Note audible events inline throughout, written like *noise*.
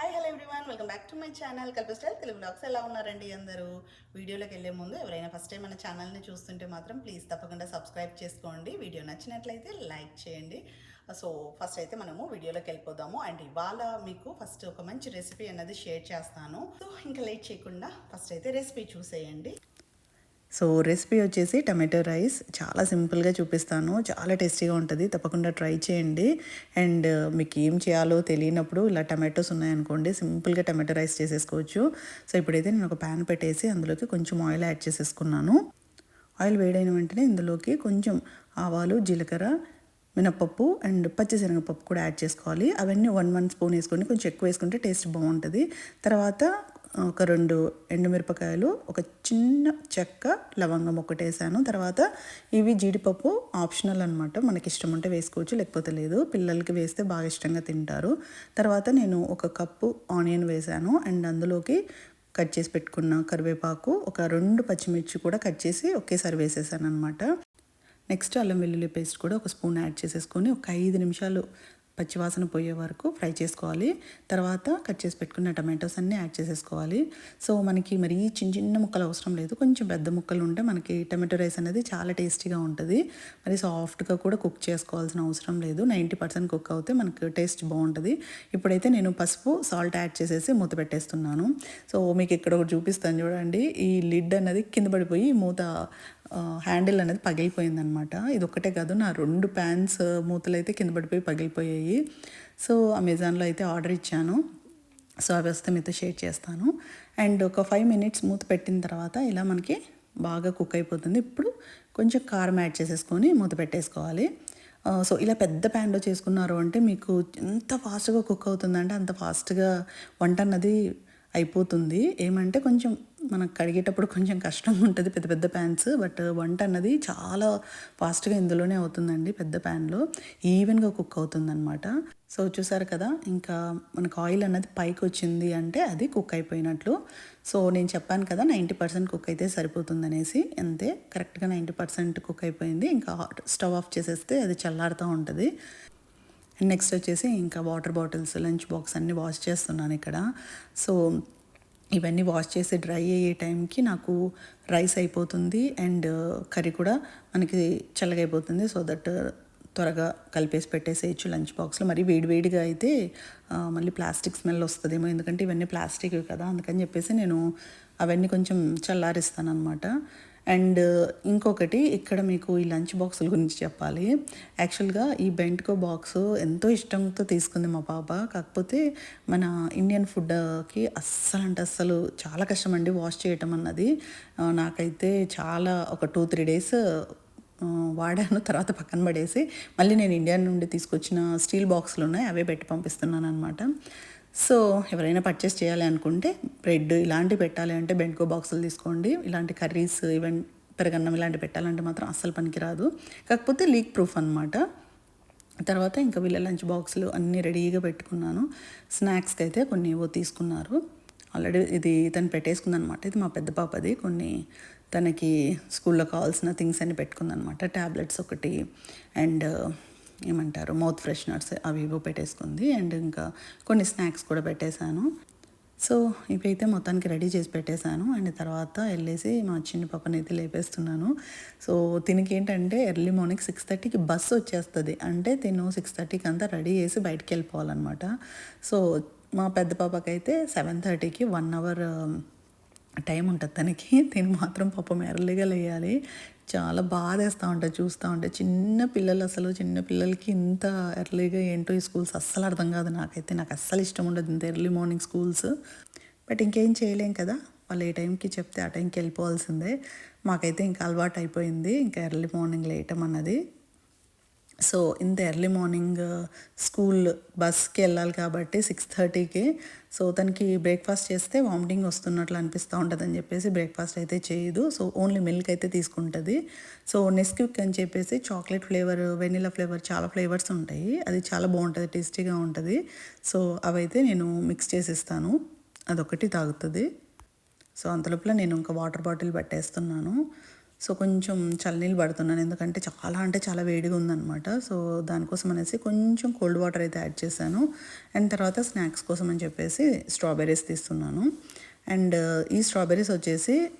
Hi hello everyone welcome back to my channel Kalpa style Telugu blogs ఎలా ఉన్నారండి అందరూ? వీడియోలోకి వెళ్ళే ముందు ఎవరైనా ఫస్ట్ టైం మన ఛానల్ని చూస్తుంటే మాత్రం ప్లీజ్ తప్పకుండా సబ్స్క్రైబ్ చేసుకోండి. వీడియో నచ్చినట్లయితే లైక్ చేయండి. సో ఫస్ట్ అయితే మనము వీడియోలోకి వెళ్ళిపోదాము. అండ్ ఇవాళ మీకు ఫస్ట్ ఒక మంచి రెసిపీ అన్నది షేర్ చేస్తాను. సో ఇంకా లేట్ చేయకుండా ఫస్ట్ అయితే రెసిపీ చూసేయండి. సో రెసిపీ వచ్చేసి టమాటో రైస్. చాలా సింపుల్గా చూపిస్తాను. చాలా టేస్టీగా ఉంటుంది. తప్పకుండా ట్రై చేయండి. అండ్ మీకు ఏం చేయాలో తెలియనప్పుడు ఇలా టమాటోస్ ఉన్నాయనుకోండి సింపుల్గా టమాటో రైస్ చేసేసుకోవచ్చు. సో ఇప్పుడైతే నేను ఒక ప్యాన్ పెట్టేసి అందులోకి కొంచెం ఆయిల్ యాడ్ చేసేసుకున్నాను. ఆయిల్ వేడైన వెంటనే ఇందులోకి కొంచెం ఆవాలు జీలకర్ర మినప్పప్పు అండ్ పచ్చిశనగపప్పు కూడా యాడ్ చేసుకోవాలి. అవన్నీ వన్ వన్ స్పూన్ వేసుకొని కొంచెం ఎక్కువ వేసుకుంటే టేస్ట్ బాగుంటుంది. తర్వాత ఒక రెండు ఎండుమిరపకాయలు ఒక చిన్న చెక్క లవంగం ఒకటి వేసాను తర్వాత ఇవి జీడిపప్పు ఆప్షనల్ అనమాట మనకి ఇష్టం ఉంటే వేసుకోవచ్చు లేకపోతే లేదు. పిల్లలకి వేస్తే బాగా ఇష్టంగా తింటారు. తర్వాత నేను ఒక కప్పు ఆనియన్ వేసాను. అండ్ అందులోకి కట్ చేసి పెట్టుకున్న కరివేపాకు ఒక రెండు పచ్చిమిర్చి కూడా కట్ చేసి ఒకేసారి వేసేసాను అనమాట నెక్స్ట్ అల్లం వెల్లుల్లి పేస్ట్ కూడా ఒక స్పూన్ యాడ్ చేసేసుకొని ఒక ఐదు నిమిషాలు పచ్చివాసన పోయే వరకు ఫ్రై చేసుకోవాలి. తర్వాత కట్ చేసి పెట్టుకున్న టమాటోస్ అన్నీ యాడ్ చేసేసుకోవాలి. సో మనకి మరీ చిన్న చిన్న ముక్కలు అవసరం లేదు. కొంచెం పెద్ద ముక్కలు ఉంటే మనకి టమాటో రైస్ అనేది చాలా టేస్టీగా ఉంటుంది. మరి సాఫ్ట్గా కూడా కుక్ చేసుకోవాల్సిన అవసరం లేదు. నైంటీ పర్సెంట్ కుక్ అవుతే మనకు టేస్ట్ బాగుంటుంది. ఇప్పుడైతే నేను పసుపు సాల్ట్ యాడ్ చేసేసి మూత పెట్టేస్తున్నాను. సో మీకు ఇక్కడ ఒకటి చూపిస్తాను చూడండి. ఈ లిడ్ అనేది కింద పడిపోయి మూత హ్యాండిల్ అనేది పగిలిపోయిందనమాట ఇది ఒక్కటే కాదు నా రెండు ప్యాన్స్ మూతలు అయితే కింద పడిపోయి పగిలిపోయాయి. సో అమెజాన్లో అయితే ఆర్డర్ ఇచ్చాను. సో అవి వస్తే మీతో షేర్ చేస్తాను. అండ్ ఒక ఫైవ్ మినిట్స్ మూత పెట్టిన తర్వాత ఇలా మనకి బాగా కుక్ అయిపోతుంది. ఇప్పుడు కొంచెం కారం యాడ్ చేసేసుకొని మూత పెట్టేసుకోవాలి. సో ఇలా పెద్ద ప్యాన్లో చేసుకున్నారు అంటే మీకు ఎంత ఫాస్ట్గా కుక్ అవుతుందంటే అంత ఫాస్ట్గా వంట అన్నది అయిపోతుంది. ఏమంటే కొంచెం మనకు కడిగేటప్పుడు కొంచెం కష్టంగా ఉంటుంది పెద్ద పెద్ద ప్యాన్స్ బట్ వంట అన్నది చాలా ఫాస్ట్గా ఇందులోనే అవుతుందండి పెద్ద ప్యాన్లో. ఈవెన్గా కుక్ అవుతుందన్నమాట. సో చూసారు కదా ఇంకా మనకు ఆయిల్ అన్నది పైకి వచ్చింది అంటే అది కుక్ అయిపోయినట్లు. సో నేను చెప్పాను కదా నైంటీ పర్సెంట్ కుక్ అయితే సరిపోతుంది అనేసి అంతే కరెక్ట్గా నైంటీ పర్సెంట్ కుక్ అయిపోయింది. ఇంకా స్టవ్ ఆఫ్ చేసేస్తే అది చల్లారుతూ ఉంటుంది. నెక్స్ట్ వచ్చేసి ఇంకా వాటర్ బాటిల్స్ లంచ్ బాక్స్ అన్నీ వాష్ చేస్తున్నాను ఇక్కడ. సో ఇవన్నీ వాష్ చేసి డ్రై అయ్యే టైంకి నాకు రైస్ అయిపోతుంది అండ్ కర్రీ కూడా మనకి చల్లగా అయిపోతుంది సో దట్ త్వరగా కలిపేసి పెట్టేసేయచ్చు లంచ్ బాక్స్లో. మరి వేడివేడిగా అయితే మళ్ళీ ప్లాస్టిక్ స్మెల్ వస్తుందేమో. ఎందుకంటే ఇవన్నీ ప్లాస్టిక్ కదా. అందుకని చెప్పేసి నేను అవన్నీ కొంచెం చల్లారిస్తాను అనమాట అండ్ ఇంకొకటి ఇక్కడ మీకు ఈ లంచ్ బాక్సుల గురించి చెప్పాలి. యాక్చువల్గా ఈ బెంట్కో బాక్స్ ఎంతో ఇష్టంతో తీసుకుంది మా పాప. కాకపోతే మన ఇండియన్ ఫుడ్కి అస్సలు అంటే అస్సలు చాలా కష్టం అండి వాష్ చేయటం అన్నది. నాకైతే చాలా ఒక టూ త్రీ డేస్ వాడాను తర్వాత పక్కన పడేసి మళ్ళీ నేను ఇండియా నుండి తీసుకొచ్చిన స్టీల్ బాక్సులు ఉన్నాయి అవే పెట్టి పంపిస్తున్నాను అనమాట సో ఎవరైనా పర్చేస్ చేయాలి అనుకుంటే బ్రెడ్ ఇలాంటివి పెట్టాలి అంటే బెండ్కో బాక్సులు తీసుకోండి. ఇలాంటి కర్రీస్ ఈవెన్ పెరగన్నం ఇలాంటివి పెట్టాలంటే మాత్రం అస్సలు పనికిరాదు. కాకపోతే లీక్ ప్రూఫ్ అనమాట తర్వాత ఇంకా వీళ్ళ లంచ్ బాక్సులు అన్నీ రెడీగా పెట్టుకున్నాను. స్నాక్స్కి అయితే కొన్ని ఏవో తీసుకున్నారు. ఆల్రెడీ ఇది తను పెట్టేసుకుందనమాట ఇది మా పెద్ద పాపది. కొన్ని తనకి స్కూల్లో కావాల్సిన థింగ్స్ అన్ని పెట్టుకుందనమాట ట్యాబ్లెట్స్ ఒకటి అండ్ ఏమంటారు మౌత్ ఫ్రెషనర్స్ అవి ఇవి పెట్టేసుకుంది. అండ్ ఇంకా కొన్ని స్నాక్స్ కూడా పెట్టేశాను. సో ఇవైతే మొత్తానికి రెడీ చేసి పెట్టేశాను. అండ్ తర్వాత వెళ్ళేసి మా చిన్న పాపని అయితే లేపేస్తున్నాను. సో తినికి ఏంటంటే ఎర్లీ మార్నింగ్ సిక్స్ థర్టీకి బస్సు వచ్చేస్తుంది. అంటే తిను సిక్స్ థర్టీకి అంతా రెడీ చేసి బయటికి వెళ్ళిపోవాలన్నమాట. సో మా పెద్ద పాపకైతే సెవెన్ థర్టీకి వన్ అవర్ టైం ఉంటుంది తనకి. *laughs* తిని మాత్రం పాపం ఎర్లీగా లేయాలి. చాలా బాధేస్తూ ఉంటుంది చూస్తూ ఉంటే. చిన్న పిల్లలు అసలు చిన్న పిల్లలకి ఇంత ఎర్లీగా ఏంటో ఈ స్కూల్స్ అస్సలు అర్థం కాదు నాకైతే. నాకు అస్సలు ఇష్టం ఉండదు ఇంత ఎర్లీ మార్నింగ్ స్కూల్స్. బట్ ఇంకేం చేయలేం కదా. వాళ్ళు ఏ టైంకి చెప్తే ఆ టైంకి వెళ్ళిపోవాల్సిందే. మాకైతే ఇంకా అలవాటు అయిపోయింది. ఇంకా ఎర్లీ మార్నింగ్ లేయటం అన్నది. సో ఇంత ఎర్లీ మార్నింగ్ uh, స్కూల్ బస్కి వెళ్ళాలి కాబట్టి సిక్స్ థర్టీకి. సో తనకి బ్రేక్ఫాస్ట్ చేస్తే వామిటింగ్ వస్తున్నట్లు అనిపిస్తూ ఉంటుంది అని చెప్పేసి బ్రేక్ఫాస్ట్ అయితే చేయదు. సో ఓన్లీ మిల్క్ అయితే తీసుకుంటుంది. సో నెస్క్విక్ అని చెప్పేసి చాక్లెట్ ఫ్లేవర్ వెనిలా ఫ్లేవర్ చాలా ఫ్లేవర్స్ ఉంటాయి. అది చాలా బాగుంటుంది టేస్టీగా ఉంటుంది. సో అవైతే నేను మిక్స్ చేసిస్తాను. అదొకటి తాగుతుంది. సో అంతలోపల నేను ఇంకా వాటర్ బాటిల్ పెట్టేస్తున్నాను. సో కొంచెం చల్లనీళ్ళు పడుతున్నాను. ఎందుకంటే చాలా అంటే చాలా వేడిగా ఉందన్నమాట. సో దానికోసం అనేసి కొంచెం కోల్డ్ వాటర్ అయితే యాడ్ చేశాను. అండ్ తర్వాత స్నాక్స్ కోసం అని చెప్పేసి స్ట్రాబెర్రీస్ తీస్తున్నాను. అండ్ ఈ స్ట్రాబెర్రీస్ వచ్చేసి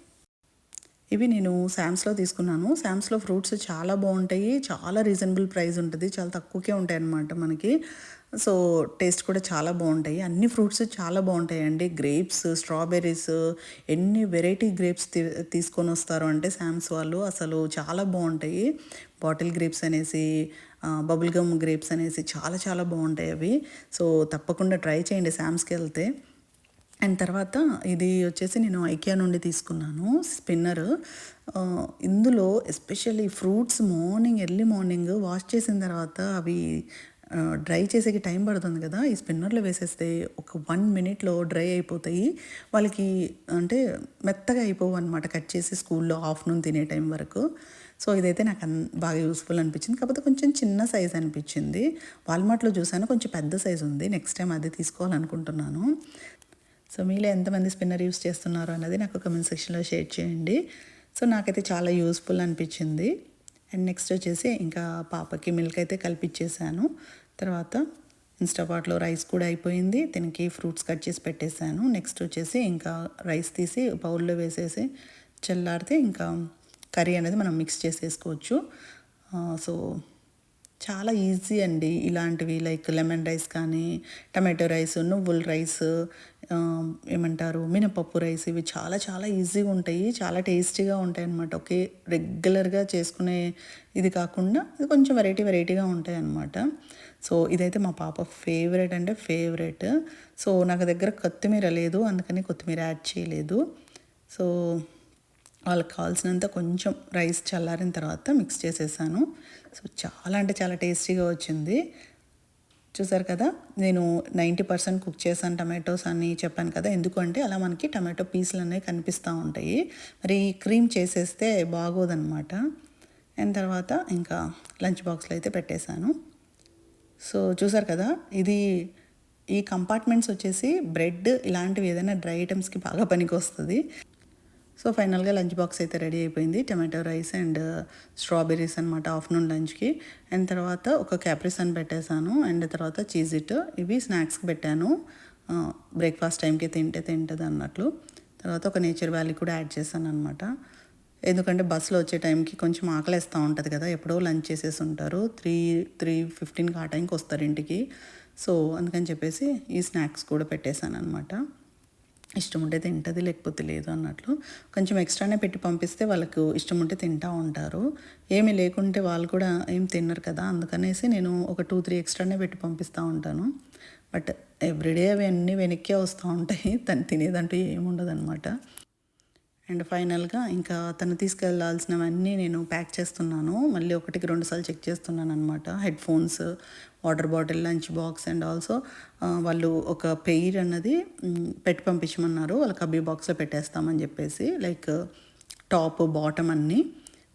ఇవి నేను శామ్స్లో తీసుకున్నాను. శామ్స్లో ఫ్రూట్స్ చాలా బాగుంటాయి. చాలా రీజనబుల్ ప్రైస్ ఉంటుంది. చాలా తక్కువకే ఉంటాయి అన్నమాట మనకి. సో టేస్ట్ కూడా చాలా బాగుంటాయి. అన్ని ఫ్రూట్స్ చాలా బాగుంటాయండి. గ్రేప్స్ స్ట్రాబెర్రీస్ ఎన్ని వెరైటీ గ్రేప్స్ తీసుకొని వస్తారు అంటే శామ్స్ వాళ్ళు అసలు చాలా బాగుంటాయి. బాటిల్ గ్రేప్స్ అనేసి బబుల్ గమ్ గ్రేప్స్ అనేసి చాలా చాలా బాగుంటాయి అవి. సో తప్పకుండా ట్రై చేయండి శామ్స్కి వెళ్తే. అండ్ తర్వాత ఇది వచ్చేసి నేను ఐకియా నుండి తీసుకున్నాను స్పిన్నర్. ఇందులో especially fruits morning early morning wash చేసిన తర్వాత అవి డ్రై చేసేకి టైం పడుతుంది కదా ఈ స్పిన్నర్లో వేసేస్తే ఒక వన్ మినిట్లో డ్రై అయిపోతాయి. వాళ్ళకి అంటే మెత్తగా అయిపోవు అనమాట కట్ చేసి స్కూల్లో ఆఫ్టర్నూన్ తినే టైం వరకు. సో ఇదైతే నాకు అన్ బాగా యూస్ఫుల్ అనిపించింది. కాకపోతే కొంచెం చిన్న సైజ్ అనిపించింది. వాల్మార్ట్లో చూసాను కొంచెం పెద్ద సైజ్ ఉంది. నెక్స్ట్ టైం అది తీసుకోవాలనుకుంటున్నాను. సో మీలో ఎంతమంది స్పిన్నర్ యూస్ చేస్తున్నారు అన్నది నాకు కమెంట్ సెక్షన్లో షేర్ చేయండి. సో నాకైతే చాలా యూస్ఫుల్ అనిపించింది. అండ్ నెక్స్ట్ వచ్చేసి ఇంకా పాపకి మిల్క్ అయితే కల్పించేసాను తర్వాత ఇన్స్టాపాట్లో రైస్ కూడా అయిపోయింది. దీనికి ఫ్రూట్స్ కట్ చేసి పెట్టేశాను నెక్స్ట్ వచ్చేసి ఇంకా రైస్ తీసి బౌల్లో వేసేసి చల్లారితే ఇంకా కర్రీ అనేది మనం మిక్స్ చేసేసుకోవచ్చు. సో చాలా ఈజీ అండి. ఇలాంటివి లైక్ లెమన్ రైస్ కానీ టమాటో రైస్ నువ్వుల రైస్ ఏమంటారు మినపప్పు రైస్ ఇవి చాలా చాలా ఈజీగా ఉంటాయి చాలా టేస్టీగా ఉంటాయి అన్నమాట ఒకే రెగ్యులర్గా చేసుకునే ఇది కాకుండా ఇది కొంచెం వెరైటీ వెరైటీగా ఉంటాయి అన్నమాట సో ఇదైతే మా పాప ఫేవరెట్ అంటే ఫేవరెట్. సో నాకు దగ్గర కొత్తిమీర లేదు అందుకని కొత్తిమీర యాడ్ చేయలేదు. సో వాళ్ళకి కావాల్సినంత కొంచెం రైస్ చల్లారిన తర్వాత మిక్స్ చేసేసాను. సో చాలా అంటే చాలా టేస్టీగా వచ్చింది. చూసారు కదా నేను నైంటీ పర్సెంట్ కుక్ చేశాను టమాటోస్ అని చెప్పాను కదా ఎందుకంటే అలా మనకి టమాటో పీసులు అనేవి కనిపిస్తూ ఉంటాయి. మరి క్రీమ్ చేసేస్తే బాగోదనమాట అండ్ తర్వాత ఇంకా లంచ్ బాక్స్లో అయితే పెట్టేశాను. సో చూసారు కదా ఇది ఈ కంపార్ట్మెంట్స్ వచ్చేసి బ్రెడ్ ఇలాంటివి ఏదైనా డ్రై ఐటమ్స్కి బాగా పనికి వస్తుంది సో ఫైనల్గా లంచ్ బాక్స్ అయితే రెడీ అయిపోయింది. Tomato rice and uh, strawberries అనమాట ఆఫ్టర్నూన్ లంచ్కి. అండ్ తర్వాత ఒక క్యాప్రిసన్ పెట్టేశాను. అండ్ తర్వాత చీజ్ ఇట్. ఇవి స్నాక్స్కి పెట్టాను. బ్రేక్ఫాస్ట్ టైంకి తింటే తింటుంది అన్నట్లు. తర్వాత ఒక నేచర్ వ్యాలీ కూడా యాడ్ చేశాను అనమాట ఎందుకంటే బస్సులో వచ్చే టైంకి కొంచెం ఆకలిస్తూ ఉంటుంది కదా ఎప్పుడో లంచ్ చేసేసి ఉంటారు. త్రీ త్రీ ఫిఫ్టీన్కి ఆ టైంకి వస్తారు ఇంటికి. సో అందుకని చెప్పేసి ఈ స్నాక్స్ కూడా పెట్టేశాను అనమాట ఇష్టం ఉంటే తింటుంది లేకపోతే లేదు అన్నట్లు కొంచెం ఎక్స్ట్రానే పెట్టి పంపిస్తే వాళ్ళకు ఇష్టం ఉంటే తింటూ ఉంటారు. ఏమీ లేకుంటే వాళ్ళు కూడా ఏం తిన్నారు కదా అందుకనేసి నేను ఒక టూ త్రీ ఎక్స్ట్రానే పెట్టి పంపిస్తూ ఉంటాను. బట్ ఎవ్రీడే అవి అన్నీ వెనక్కే వస్తూ ఉంటాయి. తను తినేదంటూ ఏముండదు అనమాట అండ్ ఫైనల్గా ఇంకా తను తీసుకెళ్ళాల్సినవన్నీ నేను ప్యాక్ చేస్తున్నాను. మళ్ళీ ఒకటికి రెండు సార్లు చెక్ చేస్తున్నాను అనమాట headphones water bottle lunch box and also వాళ్ళు ఒక పెయిర్ అన్నది పెట్టి పంపించమన్నారు. వాళ్ళ కబ్బీ బాక్స్లో పెట్టేస్తామని చెప్పేసి లైక్ టాప్ బాటమ్ అన్నీ.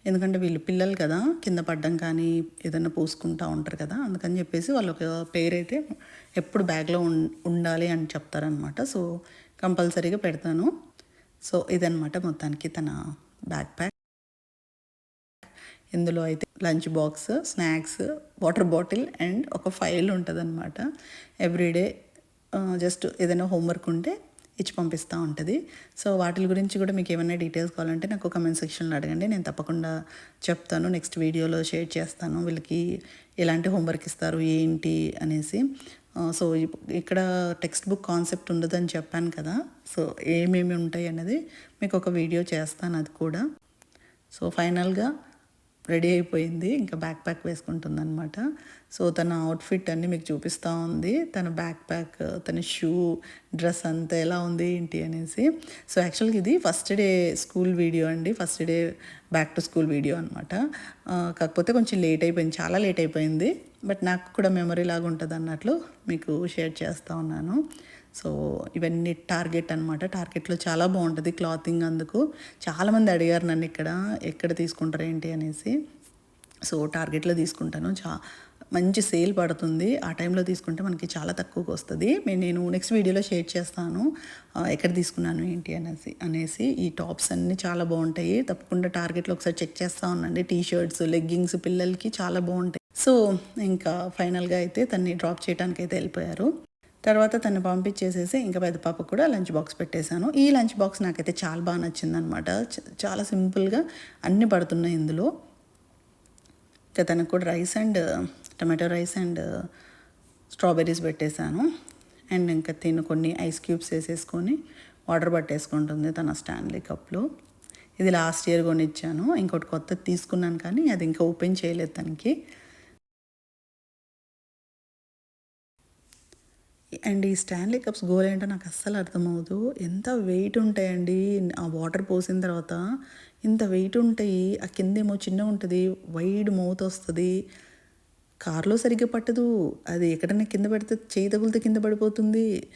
ఎందుకంటే వీళ్ళు పిల్లలు కదా కింద పడ్డం కానీ ఏదైనా పూసుకుంటూ ఉంటారు కదా అందుకని చెప్పేసి వాళ్ళు ఒక పేరు అయితే ఎప్పుడు బ్యాగ్లో ఉండాలి అని చెప్తారనమాట సో కంపల్సరీగా పెడతాను. సో ఇదనమాట మొత్తానికి తన బ్యాక్ ప్యాక్. ఇందులో అయితే lunch box snacks water bottle and ఒక ఫైల్ ఉంటుంది అనమాట ఎవ్రీడే జస్ట్ ఏదైనా హోంవర్క్ ఉంటే ఇచ్చి పంపిస్తూ ఉంటుంది. సో వాటి గురించి కూడా మీకు ఏమైనా డీటెయిల్స్ కావాలంటే నాకు కమెంట్ సెక్షన్లో అడగండి. నేను తప్పకుండా చెప్తాను నెక్స్ట్ వీడియోలో షేర్ చేస్తాను. వీళ్ళకి ఎలాంటి హోంవర్క్ ఇస్తారు ఏంటి అనేసి. సో ఇక్కడ టెక్స్ట్ బుక్ కాన్సెప్ట్ ఉండదని చెప్పాను కదా సో ఏమేమి ఉంటాయి అనేది మీకు ఒక వీడియో చేస్తాను అది కూడా. సో ఫైనల్గా రెడీ అయిపోయింది. ఇంకా బ్యాక్ ప్యాక్ వేసుకుంటుందనమాట సో తన అవుట్ఫిట్ అన్నీ మీకు చూపిస్తూ ఉంది. తన బ్యాక్ ప్యాక్ తన షూ డ్రెస్ అంతా ఎలా ఉంది ఏంటి అనేసి. సో యాక్చువల్గా ఇది ఫస్ట్ డే స్కూల్ వీడియో అండి. First day back to school video అనమాట కాకపోతే కొంచెం లేట్ అయిపోయింది. చాలా లేట్ అయిపోయింది. బట్ నాకు కూడా మెమరీ లాగా ఉంటుంది అన్నట్లు మీకు షేర్ చేస్తూ ఉన్నాను. సో ఇవన్నీ టార్గెట్ అనమాట టార్గెట్లో చాలా బాగుంటుంది క్లాతింగ్ అందుకు. చాలామంది అడిగారు నన్ను ఇక్కడ ఎక్కడ తీసుకుంటారు ఏంటి అనేసి. సో టార్గెట్లో తీసుకుంటాను. చా మంచి సేల్ పడుతుంది. ఆ టైంలో తీసుకుంటే మనకి చాలా తక్కువకి వస్తుంది. నేను నెక్స్ట్ వీడియోలో షేర్ చేస్తాను. ఎక్కడ తీసుకున్నాను ఏంటి అనేసి అనేసి. ఈ టాప్స్ అన్నీ చాలా బాగుంటాయి. తప్పకుండా టార్గెట్లో ఒకసారి చెక్ చేస్తూ ఉండండి. టీ షర్ట్స్ లెగ్గింగ్స్ పిల్లలకి చాలా బాగుంటాయి. సో ఇంకా ఫైనల్గా అయితే తన్ని డ్రాప్ చేయడానికి అయితే వెళ్ళిపోయారు. తర్వాత తను పంపించేసేసి ఇంకా పెద్ద పాప కూడా లంచ్ బాక్స్ పెట్టేశాను. ఈ లంచ్ బాక్స్ నాకైతే చాలా బాగా నచ్చిందనమాట చాలా సింపుల్గా అన్నీ పడుతున్నాయి ఇందులో. ఇంకా తనకు కూడా rice and tomato rice and strawberries పెట్టేశాను. అండ్ ఇంకా తిను కొన్ని ఐస్ క్యూబ్స్ వేసేసుకొని వాటర్ పట్టేసుకుంటుంది తన స్టాన్లీ కప్లో. ఇది లాస్ట్ ఇయర్ కొనిచ్చాను. ఇంకోటి కొత్తది తీసుకున్నాను కానీ అది ఇంకా ఓపెన్ చేయలేదు తనకి. అండ్ ఈ స్టాన్లీ కప్స్ గోల్ ఏంటో నాకు అస్సలు అర్థమవుదు ఎంత వెయిట్ ఉంటాయండి? ఆ వాటర్ పోసిన తర్వాత ఇంత వెయిట్ ఉంటాయి. ఆ కిందేమో చిన్న ఉంటుంది వైడ్ మౌత్ వస్తుంది. కారులో సరిగ్గా పట్టదు. అది ఎక్కడైనా కింద పెడితే చేయి తగులితే కింద పడిపోతుంది.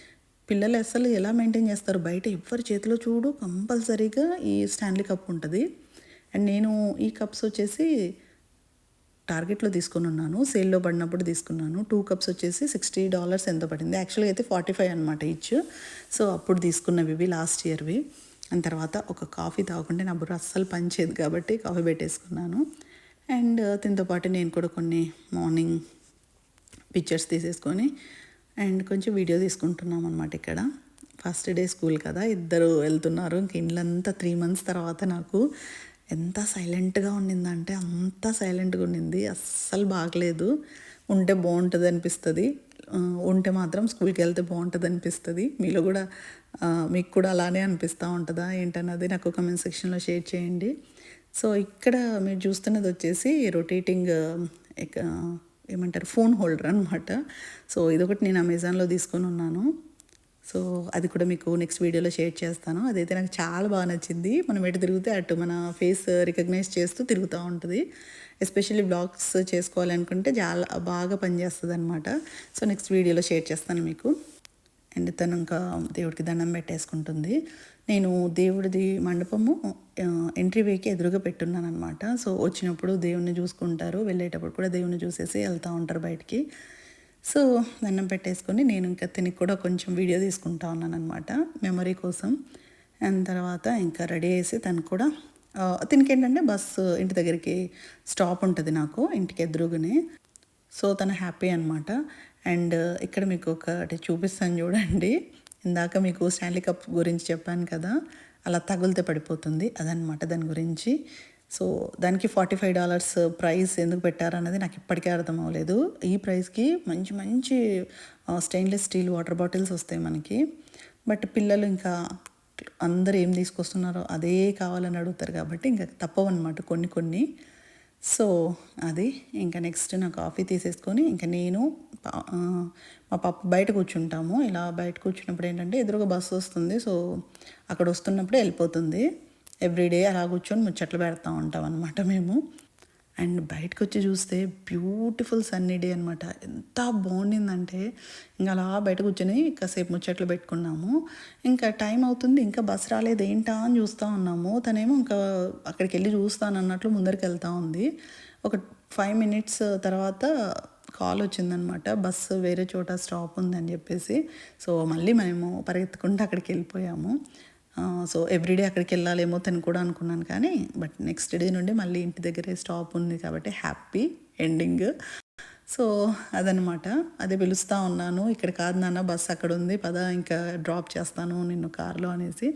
పిల్లలు అస్సలు ఎలా మెయింటైన్ చేస్తారు? బయట ఎవరి చేతిలో చూడు కంపల్సరీగా ఈ స్టాన్లీ కప్ ఉంటుంది. అండ్ నేను ఈ కప్స్ వచ్చేసి టార్గెట్లో తీసుకుని ఉన్నాను. సేల్లో పడినప్పుడు తీసుకున్నాను. టూ కప్స్ వచ్చేసి సిక్స్టీ డాలర్స్ ఎంత పడింది? యాక్చువల్గా అయితే ఫార్టీ ఫైవ్ అనమాట ఇచ్ సో అప్పుడు తీసుకున్నవి ఇవి లాస్ట్ ఇయర్వి. అండ్ తర్వాత ఒక కాఫీ తాగుకుంటే నా బుర్ర అస్సలు పనిచేయదు కాబట్టి కాఫీ పెట్టేసుకున్నాను. అండ్ దీంతో పాటు నేను కూడా కొన్ని మార్నింగ్ పిక్చర్స్ తీసేసుకొని అండ్ కొంచెం వీడియో తీసుకుంటున్నాం అనమాట ఇక్కడ. ఫస్ట్ డే స్కూల్ కదా. ఇద్దరు వెళ్తున్నారు. ఇంక ఇండ్లంతా త్రీ మంత్స్ తర్వాత నాకు ఎంత సైలెంట్గా ఉండిందంటే అంత సైలెంట్గా ఉండింది అస్సలు బాగలేదు. ఉంటే బాగుంటుంది అనిపిస్తుంది. ఉంటే మాత్రం స్కూల్కి వెళ్తే బాగుంటుంది అనిపిస్తుంది. మీలో కూడా మీకు కూడా అలానే అనిపిస్తూ ఉంటుందా? ఏంటన్నది నాకు కమెంట్ సెక్షన్లో షేర్ చేయండి. సో ఇక్కడ మీరు చూస్తున్నది వచ్చేసి రొటేటింగ్ ఏమంటారు ఫోన్ హోల్డర్ అనమాట సో ఇదొకటి నేను అమెజాన్లో తీసుకొని ఉన్నాను. సో అది కూడా మీకు నెక్స్ట్ వీడియోలో షేర్ చేస్తాను. అదైతే నాకు చాలా బాగా నచ్చింది. మనం ఎటు తిరిగితే అటు మన ఫేస్ రికగ్నైజ్ చేస్తూ తిరుగుతూ ఉంటుంది. ఎస్పెషల్లీ బ్లాగ్స్ చేసుకోవాలనుకుంటే చాలా బాగా పనిచేస్తుంది అనమాట సో నెక్స్ట్ వీడియోలో షేర్ చేస్తాను మీకు. అండ్ తను ఇంకా దేవుడికి దండం పెట్టేసుకుంటుంది. నేను దేవుడిది మండపము ఎంట్రీ వేకి ఎదురుగా పెట్టున్నాను అనమాట సో వచ్చినప్పుడు దేవుణ్ణి చూసుకుంటారు. వెళ్ళేటప్పుడు కూడా దేవుణ్ణి చూసేసి వెళ్తూ ఉంటారు బయటికి. సో దండం పెట్టేసుకొని నేను ఇంకా తిని కూడా కొంచెం వీడియో తీసుకుంటా ఉన్నాను అనమాట మెమరీ కోసం. అండ్ తర్వాత ఇంకా రెడీ చేసి తను కూడా ఆ, ఏంటంటే బస్సు ఇంటి దగ్గరికి స్టాప్ ఉంటుంది నాకు ఇంటికి ఎదురుగానే. సో తను హ్యాపీ అనమాట అండ్ ఇక్కడ మీకు ఒకటి చూపిస్తాను చూడండి. ఇందాక మీకు స్టాన్లీ కప్ గురించి చెప్పాను కదా అలా తగులితే పడిపోతుంది అదనమాట దాని గురించి. సో దానికి ఫార్టీ ఫైవ్ డాలర్స్ ప్రైస్ ఎందుకు పెట్టారన్నది నాకు ఇప్పటికే అర్థం అవ్వలేదు. ఈ ప్రైస్కి మంచి మంచి స్టెయిన్లెస్ స్టీల్ వాటర్ బాటిల్స్ వస్తాయి మనకి. బట్ పిల్లలు ఇంకా అందరు ఏం తీసుకొస్తున్నారో అదే కావాలని అడుగుతారు కాబట్టి ఇంకా తప్పవన్నమాట కొన్ని కొన్ని. సో అది ఇంకా నెక్స్ట్ నా కాఫీ తీసేసుకొని ఇంకా నేను మా పాప బయట కూర్చుంటాము. ఇలా బయట కూర్చున్నప్పుడు ఏంటంటే ఎదురుగా బస్సు వస్తుంది. సో అక్కడ వస్తున్నప్పుడే వెళ్ళిపోతుంది. ఎవ్రీడే అలా కూర్చొని ముచ్చట్లు పెడతా ఉంటాం అనమాట మేము. అండ్ బయటకు వచ్చి చూస్తే బ్యూటిఫుల్ సన్నీ డే అనమాట ఎంత బాగుండిందంటే ఇంకా అలా బయట కూర్చొని కాసేపు ముచ్చట్లు పెట్టుకున్నాము. ఇంకా టైం అవుతుంది ఇంకా బస్ రాలేదు ఏంటా అని చూస్తూ ఉన్నాము. తనేమో ఇంకా అక్కడికి వెళ్ళి చూస్తాను అన్నట్లు ముందరికి వెళ్తూ ఉంది. ఒక ఫైవ్ మినిట్స్ తర్వాత కాల్ వచ్చిందనమాట బస్సు వేరే చోట స్టాప్ ఉందని చెప్పేసి. సో మళ్ళీ మేము పరిగెత్తుకుంటూ అక్కడికి వెళ్ళిపోయాము. సో ఎవ్రీడే అక్కడికి వెళ్ళాలేమో తను కూడా అనుకున్నాను కానీ బట్ నెక్స్ట్ డే నుండి మళ్ళీ ఇంటి దగ్గరే స్టాప్ ఉంది కాబట్టి హ్యాపీ ఎండింగ్ సో అదనమాట అదే పిలుస్తూ ఉన్నాను. ఇక్కడ కాదు నాన్న బస్ అక్కడ ఉంది. పద ఇంకా డ్రాప్ చేస్తాను నిన్ను కార్లో అనేసి.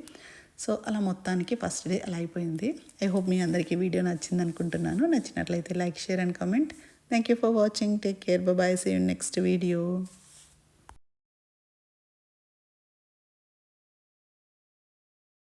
సో అలా మొత్తానికి ఫస్ట్ డే అలా అయిపోయింది. ఐ హోప్ మీ అందరికీ వీడియో నచ్చింది అనుకుంటున్నాను. నచ్చినట్లయితే like share and comment thank you for watching take care bye see you next video